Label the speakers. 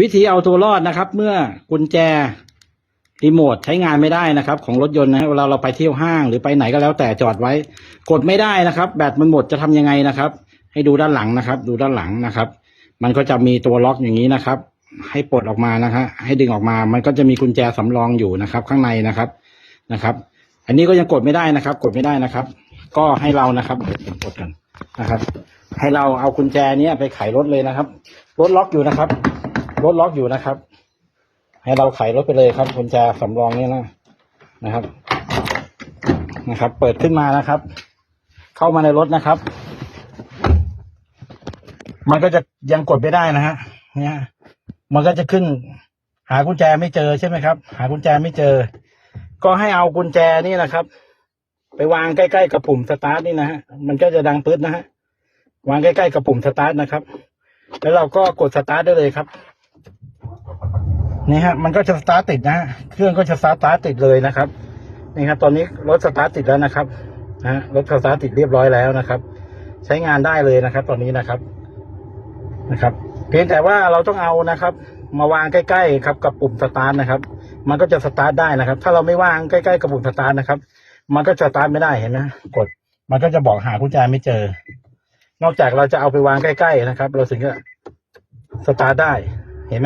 Speaker 1: วิธีเอาตัวรอดนะครับ เมื่อกุญแจรีโมทใช้งานไม่ได้นะครับ ของรถยนต์นะเวลาเราไปเที่ยวห้างหรือไปไหนก็แล้วแต่จอดไว้ กดไม่ได้นะครับ แบตมันหมดจะทำยังไงนะครับ ให้ดูด้านหลังนะครับ ดูด้านหลังนะครับ มันก็จะมีตัวล็อกอย่างนี้นะครับ ให้ปลดออกมานะฮะให้ดึงออกมา มันก็จะมีกุญแจสำรองอยู่นะครับ ข้างในนะครับนะครับ อันนี้ก็ยังกดไม่ได้นะครับ กดไม่ได้นะครับ ก็ให้เรานะครับผมกดกันนะครับ ให้เราเอากุญแจเนี้ยไปไขรถเลยนะครับรถล็อกอยู่นะครับ รถล็อกอยู่นะครับ ให้เราไขรถไปเลยครับกุญแจสำรองเนี่ยนะนะครับ นะครับ เปิดขึ้นมานะครับ เข้ามาในรถนะครับ มันก็จะยังกดไม่ได้นะฮะเนี่ย มันก็จะขึ้น หากุญแจไม่เจอใช่ไหมครับ หากุญแจไม่เจอ ก็ให้เอากุญแจนี่นะครับ ไปวางใกล้ๆกับปุ่มสตาร์ทนี่นะฮะมันก็จะดังปึ๊ดนะฮะวางใกล้ๆกับปุ่มสตาร์ทนะครับ แล้วเราก็กดสตาร์ทได้เลยครับ นี่ฮะมันก็จะสตาร์ทติดนะเครื่องก็จะสตาร์ทติดเลยนะครับนี่ครับตอนนี้รถสตาร์ทติดแล้วนะครับนะฮะรถสตาร์ทติดเรียบร้อยแล้วนะครับ ใช้งานได้เลยนะครับ ตอนนี้นะครับนะครับ เพียงแต่ว่าเราต้องเอานะครับ มาวางใกล้ๆครับกับปุ่มสตาร์ทนะครับ มันก็จะสตาร์ทได้นะครับ ถ้าเราไม่วางใกล้ๆกับปุ่มสตาร์ทนะครับ มันก็จะสตาร์ทไม่ได้เห็นไหมกด มันก็จะบอกหากุญแจไม่เจอ นอกจากเราจะเอาไปวางใกล้ๆนะครับ เราถึงจะสตาร์ทได้